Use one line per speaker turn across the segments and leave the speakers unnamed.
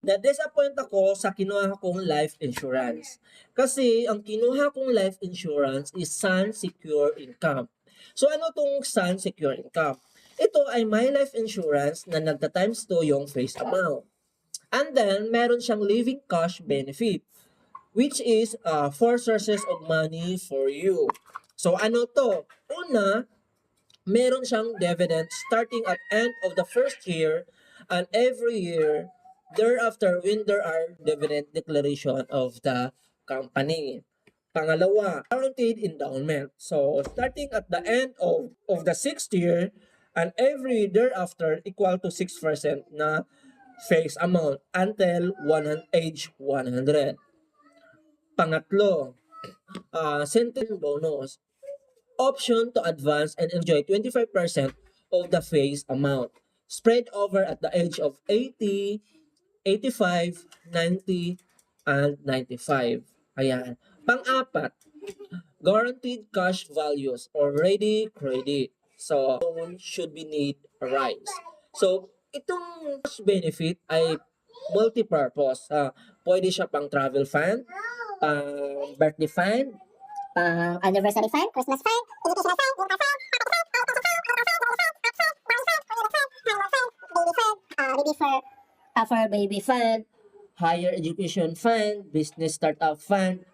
Na-disappoint ako sa kinuha kong life insurance. Kasi ang kinuha kong life insurance is Sun Secure Income. So ano tong Sun Secure Income? Ito ay my life insurance na nagta times 2 yung face amount. And then, meron siyang living cash benefit which is uh, four sources of money for you. So ano to? Una, meron siyang dividend starting at end of the first year and every year thereafter when there are dividend declaration of the company. Pangalawa, guaranteed endowment. So starting at the end of, of the sixth year and every thereafter equal to 6% na face amount until one, age 100. Pangatlo, uh, sentence bonus. Option to advance and enjoy 25% of the face amount spread over at the age of 80, 85, 90, and 95. Ayan. Pang-apat, guaranteed cash values or ready credit. So, should be need arise. So, itong cash benefit ay multi-purpose. Ah, pwede siya pang travel fund, pang birthday fund,
pang anniversary fund, Christmas fund, educational fund, winter fund, baby fund, uh, baby for, uh, for baby fund,
higher education fund, business startup fund,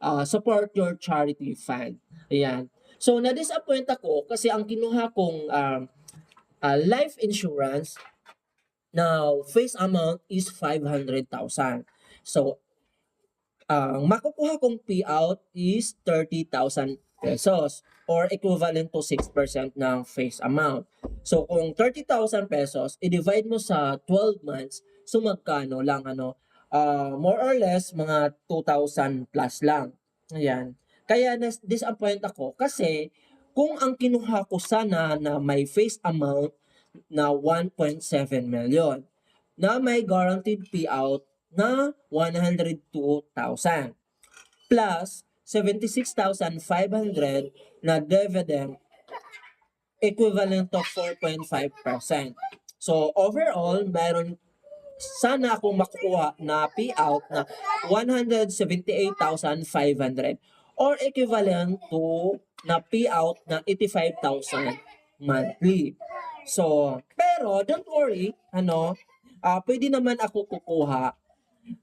uh, support your charity fund. Ayan. So, na-disappoint ako kasi ang kinuha kong um, uh, life insurance now face amount is 500,000. So, ang makukuha kong payout is 30,000 pesos or equivalent to 6% ng face amount. So kung 30,000 pesos, i-divide mo sa 12 months, so magkano lang ano, ah, more or less mga 2,000 plus lang. Ayan. Kaya disappoint ako kasi kung ang kinuha ko sana na may face amount na 1.7 million na may guaranteed payout na 102,000 plus 76,500 na dividend equivalent to 4.5%. So overall, meron sana akong makukuha na payout na 178,500 or equivalent to na payout na 85,000 monthly. So, pero don't worry, ano, ah pwede naman ako kukuha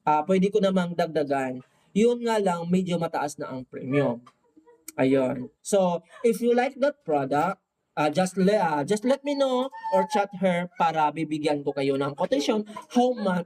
ah pwede ko namang dagdagan. Yun nga lang, medyo mataas na ang premium. Ayun. So, if you like that product, ah just, le, ah, just let me know or chat her para bibigyan ko kayo ng quotation how much